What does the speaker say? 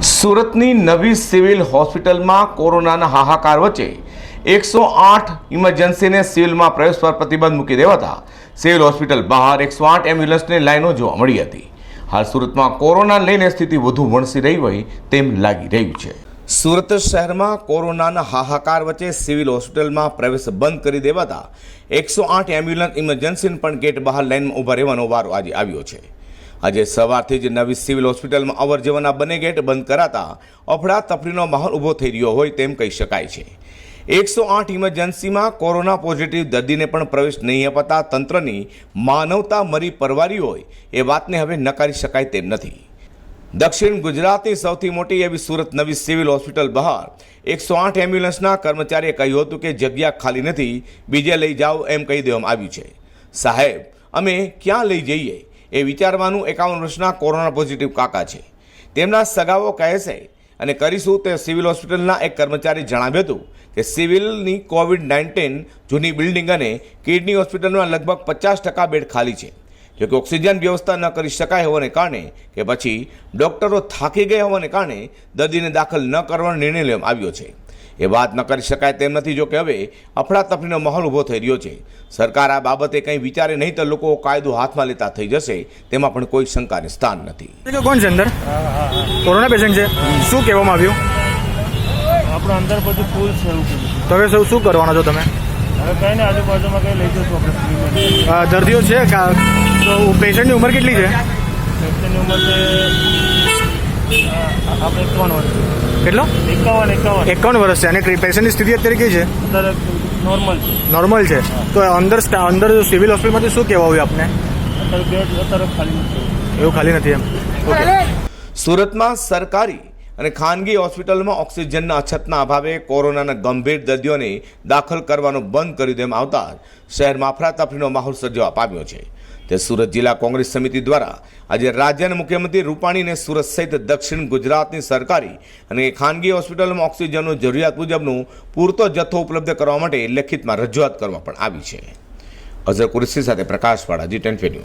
સુરતની નવી સિવિલ હોસ્પિટલમાં કોરોનાના હાહાકાર વચ્ચે એકસો આઠ ઇમરજન્સીને સિવિલમાં પ્રવેશ પર પ્રતિબંધ મૂકી દેવાતા સિવિલ હોસ્પિટલ બહાર એકસો આઠ એમ્બ્યુલન્સની લાઈનો જોવા મળી હતી. હાલ સુરતમાં કોરોના લઈને સ્થિતિ વધુ વણસી રહી હોય તેમ લાગી રહ્યું છે. સુરત શહેરમાં કોરોનાના હાહાકાર વચ્ચે સિવિલ હોસ્પિટલમાં પ્રવેશ બંધ કરી દેવાતા એકસો આઠ એમ્બ્યુલન્સ ઇમરજન્સીને પણ ગેટ બહાર લાઈનમાં ઊભા રહેવાનો વારો આજે આવ્યો છે. આજે સવારથી જ નવી સિવિલ હોસ્પિટલમાં અવર જવરના બંને ગેટ બંધ કરાતા અફડા તફડીનો માહોલ ઊભો થઈ રહ્યો હોય તેમ કહી શકાય છે. એકસો આઠ ઇમરજન્સીમાં કોરોના પોઝિટિવ દર્દીને પણ પ્રવેશ નહીં અપાતા તંત્રની માનવતા મરી પરવારી હોય એ વાતને હવે નકારી શકાય તેમ નથી. દક્ષિણ ગુજરાતની સૌથી મોટી એવી સુરત નવી સિવિલ હોસ્પિટલ બહાર એકસો આઠ એમ્બ્યુલન્સના કર્મચારીએ કહ્યું હતું કે જગ્યા ખાલી નથી, બીજે લઈ જાઓ એમ કહી દેવામાં આવ્યું છે. સાહેબ, અમે ક્યાં લઈ જઈએ? એ વિચારવાનું એકાવન વર્ષના કોરોના પોઝિટિવ કાકા છે. તેમના સગાઓ કહે છે, અને કરીશું તે સિવિલ હોસ્પિટલના એક કર્મચારી જણાવ્યું હતું કે સિવિલની કોવિડ નાઇન્ટીન જૂની બિલ્ડિંગ અને કિડની હોસ્પિટલમાં લગભગ પચાસ ટકા બેડ ખાલી છે. જોકે ઓક્સિજન વ્યવસ્થા ન કરી શકાય હોવાને કારણે કે પછી ડૉક્ટરો થાકી ગયા હોવાને કારણે દર્દીને દાખલ ન કરવાનો નિર્ણય લેવામાં આવ્યો છે. એ વાત ન કરી શકાય તેમ નથી જો કે હવે અફડાતફડીનો માહોલ ઊભો થઈ રહ્યો છે. સરકાર આ બાબતે કંઈ વિચારે નહીં તો લોકો કાયદો હાથમાં લેતા થઈ જશે તેમાં પણ કોઈ શંકાને સ્થાન નથી. કોણ છે અંદર? કોરોના પેશન્ટ છે. શું કહેવામાં આવ્યું? આપણો અંદર બધું ફૂલ છે એવું કીધું. તો હવે શું શું કરવાના છો તમે? હવે કઈ ને આજુબાજુમાં કઈ લઈ જશું આપણે દર્દીઓ છે તો પેશન્ટની ઉંમર કેટલી છે? પેશન્ટની ઉંમર છે આપણે એકાવન વર્ષ. કેટલો? એકાવન એકાવન. એકાવન વર્ષ છે. અને પેશન્ટની સ્થિતિ અત્યારે કઈ છે? નોર્મલ છે. નોર્મલ છે. તો અંદર અંદર સિવિલ હોસ્પિટલમાંથી શું કહેવા હોય આપને? અત્યારે ખાલી એવું ખાલી નથી એમ? ઓકે સુરતમાં સરકારી અને ખાનગી હોસ્પિટલમાં ઓક્સિજનના અછતના અભાવે કોરોનાના ગંભીર દર્દીઓને દાખલ કરવાનું બંધ કરી દેવામાં આવતા શહેરમાં અફરાતફરીનો માહોલ સર્જવા પામ્યો છે. તે સુરત જિલ્લા કોંગ્રેસ સમિતિ દ્વારા આજે રાજ્યના મુખ્યમંત્રી રૂપાણીને સુરત સહિત દક્ષિણ ગુજરાતની સરકારી અને ખાનગી હોસ્પિટલમાં ઓક્સિજનનું જરૂરિયાત મુજબનું પૂરતો જથ્થો ઉપલબ્ધ કરવા માટે લેખિતમાં રજૂઆત કરવામાં પણ આવી છે. અઝર કુરસી સાથે પ્રકાશવાળા જી ટેન ન્યૂઝ